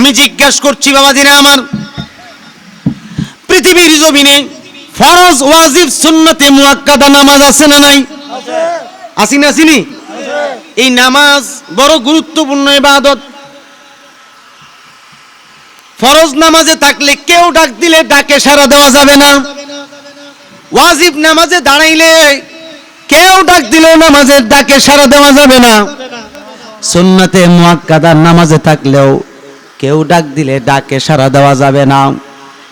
আমি জিজ্ঞাসা করছি বাবাজিরা আমার। পৃথিবীর জমিনে ফরজ, ওয়াজিব, সুন্নতে মুয়াক্কাদা নামাজ আছে না নাই? আসি না আসিনি এই নামাজ বড় গুরুত্বপূর্ণ ইবাদত। ফরজ নামাজে থাকলে কেউ ডাক দিলে ডাকে সাড়া দেওয়া যাবে না। ওয়াজিব নামাজে দাঁড়াইলে কেউ ডাক দিলেও নামাজের ডাকে সাড়া দেওয়া যাবে না। সুন্নতে মুয়াক্কাদার নামাজে থাকলেও কেউ ডাক দিলে ডাকে, সাড়া দেওয়া যাবে না।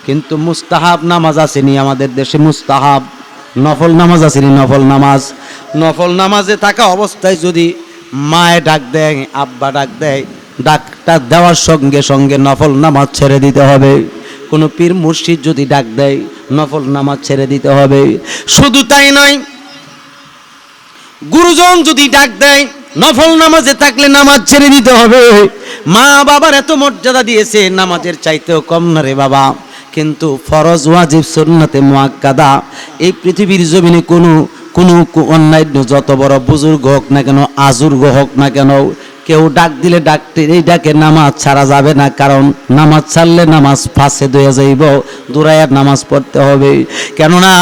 কিন্তু মুস্তাহাব নামাজ আসেনি আমাদের দেশে, মুস্তাহাব। নফল নামাজ আসেনি, নফল নামাজ। নফল নামাজে থাকা অবস্থায় যদি মায়ে ডাক দেয়, আব্বা ডাক দেয়, ডাকটা দেওয়ার সঙ্গে সঙ্গে নফল নামাজ ছেড়ে দিতে হবে। কোনো পীর মুর্শিদ যদি ডাক দেয়, নফল নামাজ ছেড়ে দিতে হবে। শুধু তাই নয়, গুরুজন যদি ডাক দেয়, নফল নামাজে থাকলে নামাজ ছেড়ে দিতে হবে। মা বাবার এত মর্যাদা দিয়েছে, নামাজের চাইতেও কম না রে বাবা। কিন্তু ফরজ, ওয়াজিব, সুন্নতে মুআক্কাদা, এই পৃথিবীর জমিনে কোনো কোনো অন্যান্য যত বড় বুজুর্গ হোক না কেন, আজুর্গ হোক না কেন কেউ ডাক দিলে ডাকতে এই ডাকে নামাজ ছাড়া যাবে না, কারণ নামাজ ছাড়লে নামাজ ফাঁসে দয়ে যাইব দূরায়ার নামাজ পড়তে হবে। কেননা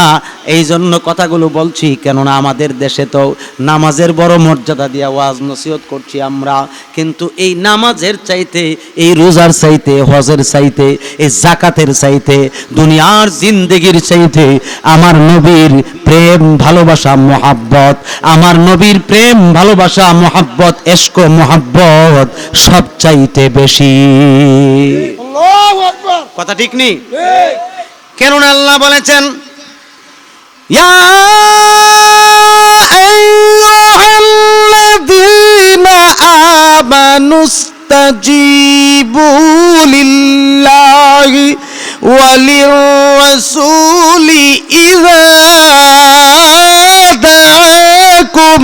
এই জন্য কথাগুলো বলছি, কেননা আমাদের দেশে তো নামাজের বড় মর্যাদা দিয়ে ওয়াজ নসিহত করছি আমরা, কিন্তু এই নামাজের চাইতে, এই রোজার চাইতে, হজের চাইতে, এই জাকাতের চাইতে, দুনিয়ার জিন্দেগির চাইতে আমার নবীর প্রেম ভালোবাসা মহাব্বত। আমার নবীর প্রেম ভালোবাসা মহাব্বত এসকো মহাব্বত সব চাইতে বেশি কথা ঠিক নেই? ঠিক। কেননা আল্লাহ বলেছেন ইয়া আইয়ুহাল্লাযীনা আমানুস্তাজিবু লিল্লাহি ওয়ালির-রাসূলি ইযা দাআকুম।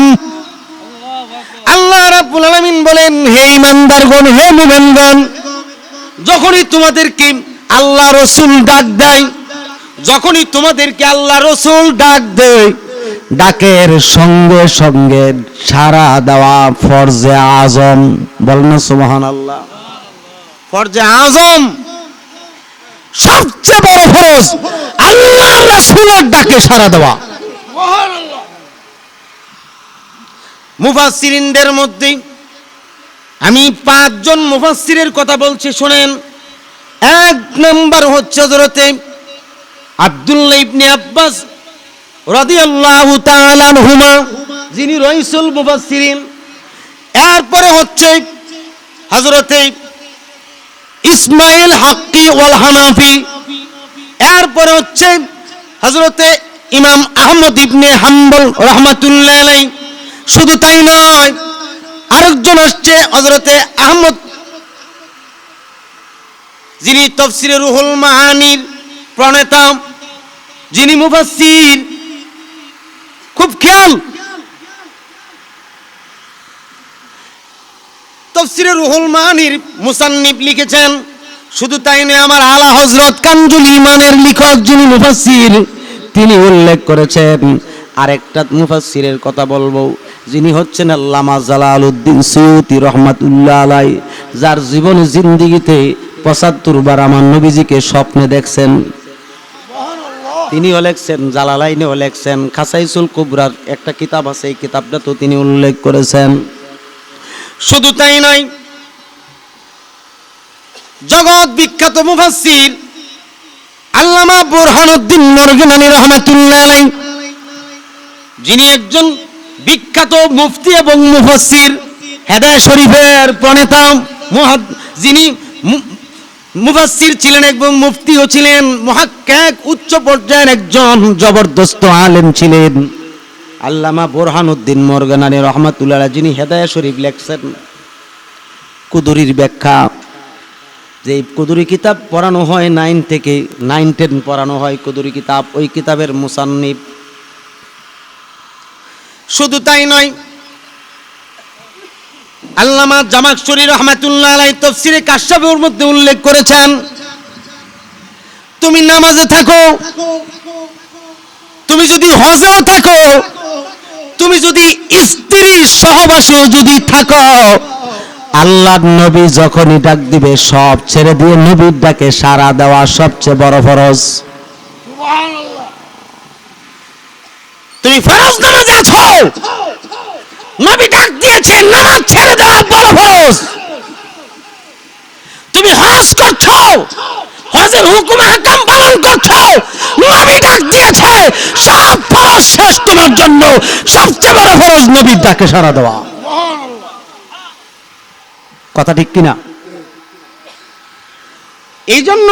আল্লাহ রাব্বুল আলামিন বলেন, হে ইমানদারগণ হে মুমিনগণ, যখনই তোমাদেরকে আল্লাহ রসুল ডাক দেয়, যখনই তোমাদেরকে আল্লাহ রসুল ডাক দেয়, ডাকের সঙ্গে সঙ্গে সারা দেওয়া ফরজে আজম। বলেন না সুবহান আল্লাহ ফরজে আজম সবচেয়ে বড় ফরজ আল্লাহ রসুলের ডাকে সারা দেওয়া। মুফাসসিরিনদের মধ্যে আমি পাঁচজন মুফাসসিরের কথা বলছি, শুনেন। এক নম্বর হচ্ছে হযরতে আব্দুল্লাহ ইবনে আব্বাস রাদিয়াল্লাহু তাআলা আনহুমা, যিনি রাইসুল মুফাসসিরিন। এরপরে হচ্ছে হযরতে ইসমাইল হাক্কি ওয়াল হানাফি। এরপরে হচ্ছে হযরতে ইমাম আহমদ ইবনে হাম্বল রহমাতুল্লাহ আলাইহি। শুধু তাই নয়, আরেকজন আসছে হযরতে আহমদ, যিনি তফসিরে রুহুল মাহানির প্রণেতা, যিনি মুফাসসির। খুব খেয়াল তফসিরে রুহুল মানির মুসান্নিফ লিখেছেন, শুধু তাই নয়, আমার আলা হযরত কানজুল ইমানের লেখক যিনি মুফাসসির, তিনি উল্লেখ করেছেন, আরেকটা মুফাসসিরের কথা বলব, যিনি হচ্ছেন আল্লামা জালালউদ্দিন সৈয়দি রহমাতুল্লাহ আলাই, যার জীবন জিন্দিগিতে পঁচাত্তর বার আমার নবীজিকে স্বপ্নে দেখছেন। তিনিও লেখছেন, জালালাইনেও লেখছেন, খাসাইসুল কুবরার একটা কিতাব আছে, এই কিতাবটা তো তিনি উল্লেখ করেছেন। শুধু তাই নয়, জগৎ বিখ্যাত মুফাসসির আল্লামা বুরহানুদ্দিন মরগিনানি রহমাতুল্লাহ যিনি একজন বিখ্যাত মুফতি এবং মুফাসসির হেদায় শরীফের প্রণেতা যিনি মু- মুফাসসির ছিলেন এবং মুফতিও ছিলেন, মহাক্কাক উচ্চ পর্যায়ের একজন জবরদস্ত আলেম ছিলেন। আল্লামা বোরহানুদ্দিন মরগানানি রহমাতুল্লাহ যিনি হেদায়া শরীফ লেখছেন কুদুরির ব্যাখ্যা, যে কুদুরি কিতাব পড়ানো হয় নাইন থেকে নাইন টেন পড়ানো হয় কুদুরি কিতাব, ওই কিতাবের মুসান্নিফ। শুধু তাই নয়, আল্লামা জামাকশরী রহমাতুল্লাহ আলাই তফসিরে কাশ্যপের মধ্যে উল্লেখ করেছেন, তুমি নামাজে থাকো, তুমি যদি হজেও থাকো যদি স্ত্রীর সহবাসেও যদি থাকো, আল্লাহর নবী যখনই ডাক দিবে, সব ছেড়ে দিয়ে নবীর ডাকে সাড়া দেওয়া সবচেয়ে বড় ফরজ। তুমি ফরজ নামাজে আছো। নবী ডাক দিয়েছে, নামাজ ছেড়ে দেওয়া বড় ফরজ। তুমি হজ করছ। হজের হুকুম হাকাম পালন করছ, নবী ডাক দিয়েছে, সব ফরজ শেষ তোমার জন্য। সবচেয়ে বড় ফরজ নবীর ডাকে সাড়া দেওয়া। কথা ঠিক কিনা? এই জন্য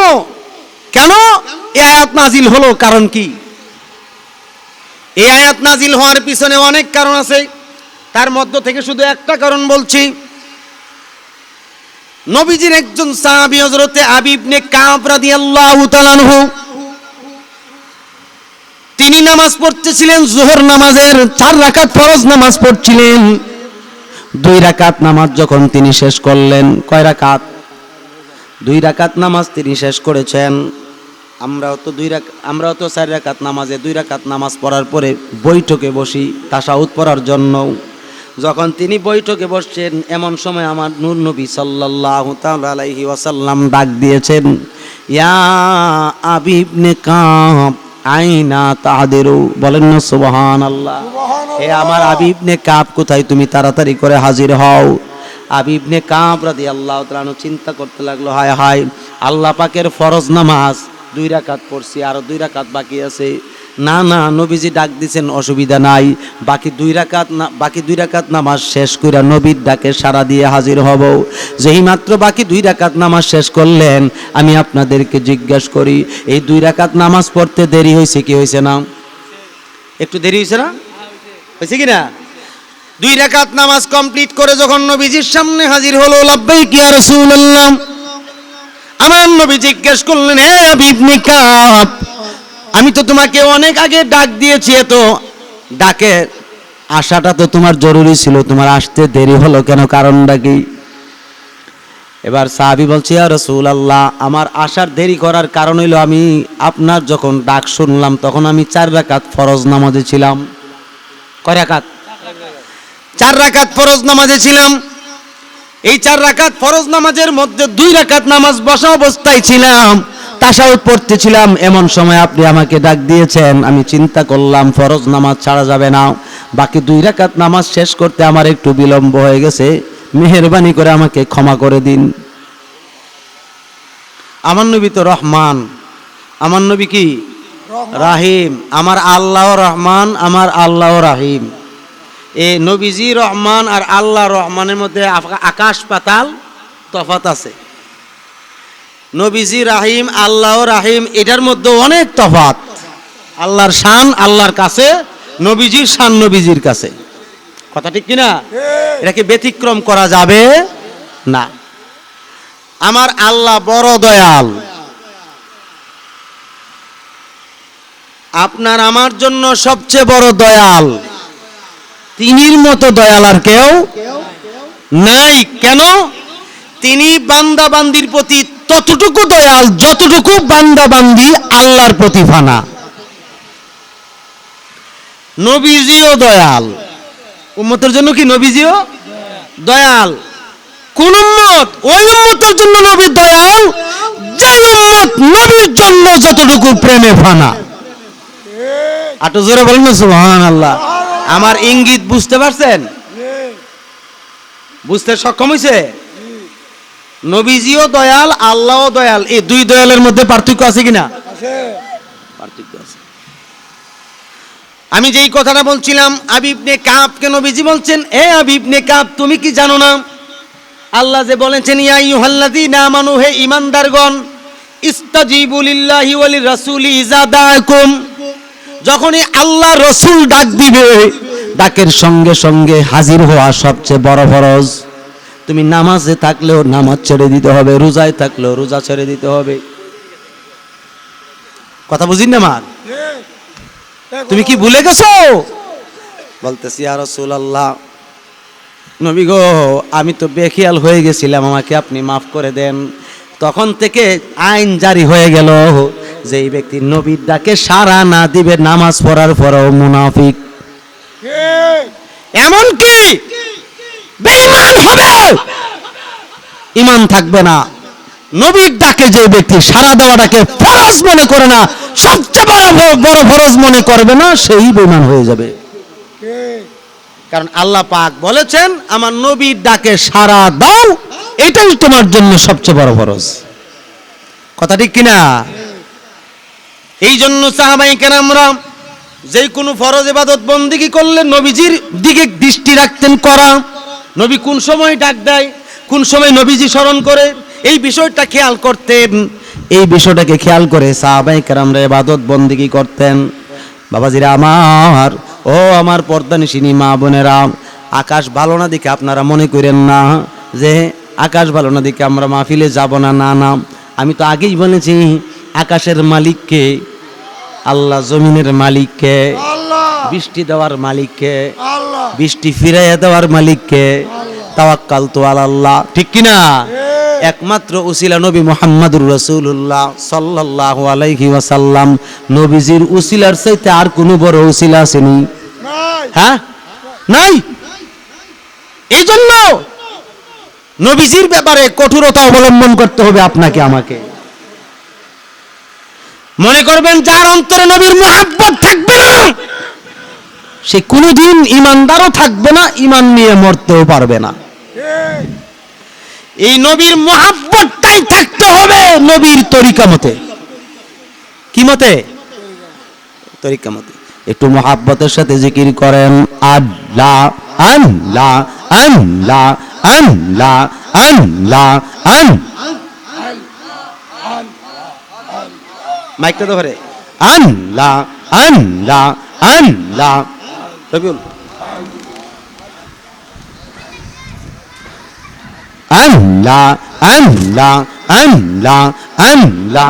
কেন এই আয়াত নাজিল হলো, কারণ কি? এই আয়াত নাজিল হওয়ার পিছনে অনেক কারণ আছে। তার মধ্য থেকে শুধু একটা কারণ বলছি। নবীজির একজন সাহাবী হযরতে আবিব নে কাব রাদিয়াল্লাহু তাআলা আনহু। তিনি নামাজ পড়তেছিলেন, জোহর নামাজের চার রাকাত ফরজ নামাজ পড়ছিলেন। দুই রাকাত নামাজ যখন তিনি শেষ করলেন, কয় রাকাত? দুই রাকাত নামাজ তিনি শেষ করেছেন। আমরাও তো দুই আমরাও তো চার রাকাত নামাজে দুই রাকাত নামাজ পড়ার পরে বৈঠকে বসি, তাসাউদ পড়ার জন্য। যখন তিনি বৈঠকে বসছেন এমন সময় আমার নূর নবী সাল্লাল্লাহু তাআলা আলাইহি ওয়াসাল্লাম ডাক দিয়েছেন ইয়া আবিবনে কাব আইনা তাহাদেরু? বলেন না সুবহানাল্লাহ। হে আমার আবিব নে কাপ কোথায় তুমি তাড়াতাড়ি করে হাজির হও? আবিব নে কাপ রাদি আল্লাহ তাআলা চিন্তা করতে লাগল হায় হায় আল্লাহ পাকের ফরজ নামাজ দুই রাকাত পড়ছি আর দুই রাকাত বাকি আছে। না না, নবীজি ডাক দিছেন, অসুবিধা নাই। বাকি দুই রাকাত না, বাকি দুই রাকাত নামাজ শেষ কইরা নবীর ডাকে সাড়া দিয়ে হাজির হব। যেই মাত্র বাকি দুই রাকাত নামাজ শেষ করলেন, আমি আপনাদেরকে জিজ্ঞাসা করি, এই দুই রাকাত নামাজ পড়তে দেরি হয়েছে কি হয়েছে না? একটু দেরি হয়েছে না? হয়েছে কি না দুই রাকাত নামাজ কমপ্লিট করে যখন নবীজির সামনে হাজির হলো, লাব্বাইক ইয়া রাসূলুল্লাহ। আমার নবী জিজ্ঞেস করলেন, হে হাবিব, নিকাব। আমি তো তোমাকে অনেক আগে ডাক দিয়েছি এত ডাকে আসাটা তো তোমার জরুরি ছিল, তোমার আসতে দেরি হলো কেন, কারণটা কি? এবার সাহাবি বলছি আর রসুল আল্লাহ আমার আসার দেরি করার কারণ হইল আমি আপনার যখন ডাক শুনলাম, তখন আমি চার রাকাত ফরজ নামাজে ছিলাম। কয় রাকাত? চার রাকাত ফরজ নামাজে ছিলাম। এই চার রাকাত ফরজ নামাজের মধ্যে দুই রাকাত নামাজ বসা অবস্থায় ছিলাম। তাসাউদ পড়তেছিলাম এমন সময় আপনি আমাকে ডাক দিয়েছেন আমি চিন্তা করলাম ফরজ নামাজ ছাড়া যাবে না বাকি দুই রাকাত নামাজ শেষ করতে আমার একটু বিলম্ব হয়ে গেছে মেহেরবানি করে আমাকে ক্ষমা করে দিন। আমার নবী তো রহমান আমার নবী কি? রাহিম আমার আল্লাহ রহমান আমার আল্লাহ রাহিম। এ নবীজি রহমান আর আল্লাহ রহমানের মধ্যে আকাশ পাতাল তফাত আছে। নবীজি রাহিম আল্লাহ রাহিম এটার মধ্যে অনেক তফাত আল্লাহর শান আল্লাহর কাছে নবীজির শান নবীজির কাছে। কথা ঠিক কিনা? এটাকে ব্যতিক্রম করা যাবে না। আমার আল্লাহ বড় দয়াল। আপনার আমার জন্য সবচেয়ে বড় দয়াল। তিনির মতো দয়াল আর কেউ নাই। কেন? তিনি বান্দা বান্দির প্রতি ততটুকু দয়াল, যতটুকু বান্দা বান্দি আল্লাহর প্রতি ফানা। নবীজিও দয়াল। উম্মতের জন্য কি নবীজিও? দয়াল। কোন উম্মত? ওই উম্মতের জন্য নবী দয়াল যে উম্মত নবীর জন্য যতটুকু প্রেমে ফানা। আটো জোরে বলেন সুবহান আল্লাহ আমার ইঙ্গিত বুঝতে পারছেন? বুঝতে সক্ষম হয়েছে নবীজিও দয়াল আল্লাহও দয়াল। এই দুই দয়ালের মধ্যে পার্থক্য আছে কিনা? আছে। পার্থক্য আছে। আমি যেই কথাটা বলছিলাম আবিবনে কাবকে নবীজি বলছেন এ আবিবনে কাপ তুমি কি জানো না? আল্লাহ যে বলেছেন ইয়া ইউহাল্লাযীনা আমানু হে ঈমানদারগণ ইস্তাজিবু লিল্লাহি ওয়া লিরাসূলি ইযা দাআকুম। যখনই আল্লাহ রসুল ডাক দিবে ডাকের সঙ্গে সঙ্গে হাজির হওয়া সবচেয়ে বড় ফরজ। তুমি নামাজে থাকলেও নামাজ ছেড়ে দিতে হবে রোজায় থাকলেও রোজা ছেড়ে দিতে হবে। কথা বুঝিন না মার তুমি কি ভুলে গেছো? বলতেছি আর আল্লাহ নবী গো আমি তো বেখিয়াল হয়ে গেছিলাম আমাকে আপনি মাফ করে দেন। তখন থেকে আইন জারি হয়ে গেল যে এই ব্যক্তি নবীর ডাকে সারা না দিবে নামাজ পড়ার পরেও মুনাফিক। এমনকি বেঈমান হবে। ইমান থাকবে না। নবীর ডাকে যে ব্যক্তি সারা দেওয়াটাকে ফরজ মনে করে না, সবচেয়ে বড় বড় ফরজ মনে করবে না, সেই বেমান হয়ে যাবে। কারণ আল্লাহ পাক বলেছেন, আমার নবীর ডাকে সারা দাও, এটাই তোমার জন্য সবচেয়ে বড় ফরজ। কথা ঠিক কিনা? এই জন্য সাহাবাই কেন আমরা যে কোনো ফরজ এবাদত বন্দিগি করলে নবীজির দিকে দৃষ্টি রাখতেন করা নবী কোন সময় ডাক দেয়? কোন সময় নবীজি স্মরণ করে? এই বিষয়টা খেয়াল করতেন। এই বিষয়টাকে খেয়াল করে সাহাবাই কেরামরা এবাদত বন্দিগি করতেন? বাবাজিরা, আমার, ও আমার পর্দানিসিনী মা বোনেরা, আকাশ ভালো না দেখে আপনারা মনে করেন না যে আকাশ ভালো না দেখে আমরা মাহফিলে যাব না? না না। আমি তো আগেই বলেছি, আকাশের মালিককে, আল্লাহ জমিনের মালিককে। বৃষ্টি দেওয়ার মালিককে বৃষ্টি ফিরাইয়া দেওয়ার মালিককে তাওয়াক্কাল তো আল্লাহ ঠিক কিনা? একমাত্র উসিলা নবী মোহাম্মদুর রসুল্লাহ সাল্লাল্লাহু আলাইহি ওয়াসাল্লাম। নবীজির উসিলার চাইতে আর কোনো বড় উসিলা আসেনি হ্যাঁ? নাই? এই জন্য নবীজির ব্যাপারে কঠোরতা অবলম্বন করতে হবে আপনাকে আমাকে। মনে করবেন যার অন্তরে নবীর মোহাব্বত থাকবে না। সে কোনোদিন ইমানদারও থাকবে না, ইমান নিয়ে মরতেও পারবে না। এই নবীর মোহাব্বতটাই থাকতে হবে নবীর তরিকা মতে। কি মতে? তরিকা মতে। একটু মোহাব্বতের সাথে জিকির করেন, আল্লাহ আল্লাহ আল্লাহ আল্লাহ আল্লাহ আল্লাহ। মাইকটা তো ধরে। আল্লাহ আল্লাহ আল্লাহ। রবিউল আল্লাহ আল্লাহ আল্লাহ আল্লাহ